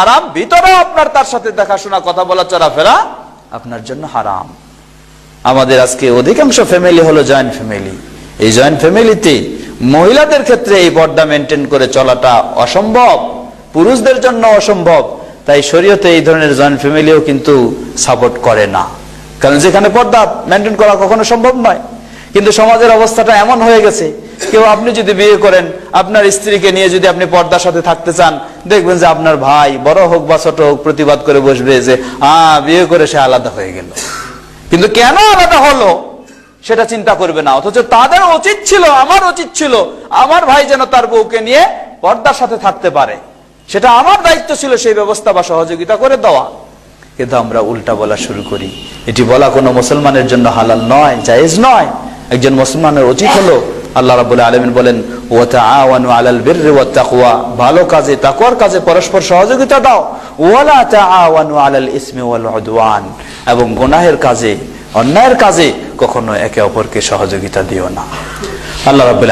হারাম, ভিতরেও আপনার তার সাথে দেখাশোনা, কথা বলা, চলাফেরা আপনার জন্য হারাম। আমাদের আজকে অধিকাংশ ফ্যামিলি হলো জয়েন্ট ফ্যামিলি এই জয়েন্ট ফ্যামিলিতে মহিলাদের ক্ষেত্রে এই পর্দা মেনটেন করে চলাটা অসম্ভব, পুরুষদের জন্য অসম্ভব। তাই শরীয়তে এই ধরনের জয়েন্ট ফ্যামিলিও কিন্তু সাপোর্ট করে না। কারণ যেখানে পর্দা মেনটেন করা কখনো সম্ভব নয়। কিন্তু সমাজের অবস্থাটা এমন হয়ে গেছে, কেউ আপনি যদি বিয়ে করেন, আপনার স্ত্রীকে নিয়ে যদি আপনি পর্দার সাথে থাকতে চান, দেখবেন যে আপনার ভাই, বড় হোক বা ছোট হোক, প্রতিবাদ করে বসবে যে, আহ, বিয়ে করে সে আলাদা হয়ে গেল। কিন্তু কেন আলাদা হলো? সেটা চিন্তা করবে না। অথচ তাদের উচিত ছিল, আমার উচিত ছিল, আমার ভাই যেন তার বউকে নিয়ে পর্দার সাথে থাকতে পারে। সেটা আমার দায়িত্ব ছিল সেই ব্যবস্থা বা সহযোগিতা করে দেওয়া। কিন্তু আমরা উল্টা বলা শুরু করি। এটি বলা কোনো মুসলমানের জন্য হালাল নয়, জায়েজ নয়। একজন মুসলমানের উচিত হলো, আল্লাহ রাবুল আলমিন বলেন ভালো কাজে, তাকওয়ার কাজে পরস্পর সহযোগিতা দাও। ওয়ালা এবং গুনাহের কাজে, অন্যায়ের কাজে কখনো একে অপরকে সহযোগিতা দিও না। আল্লাহ রাব্বুল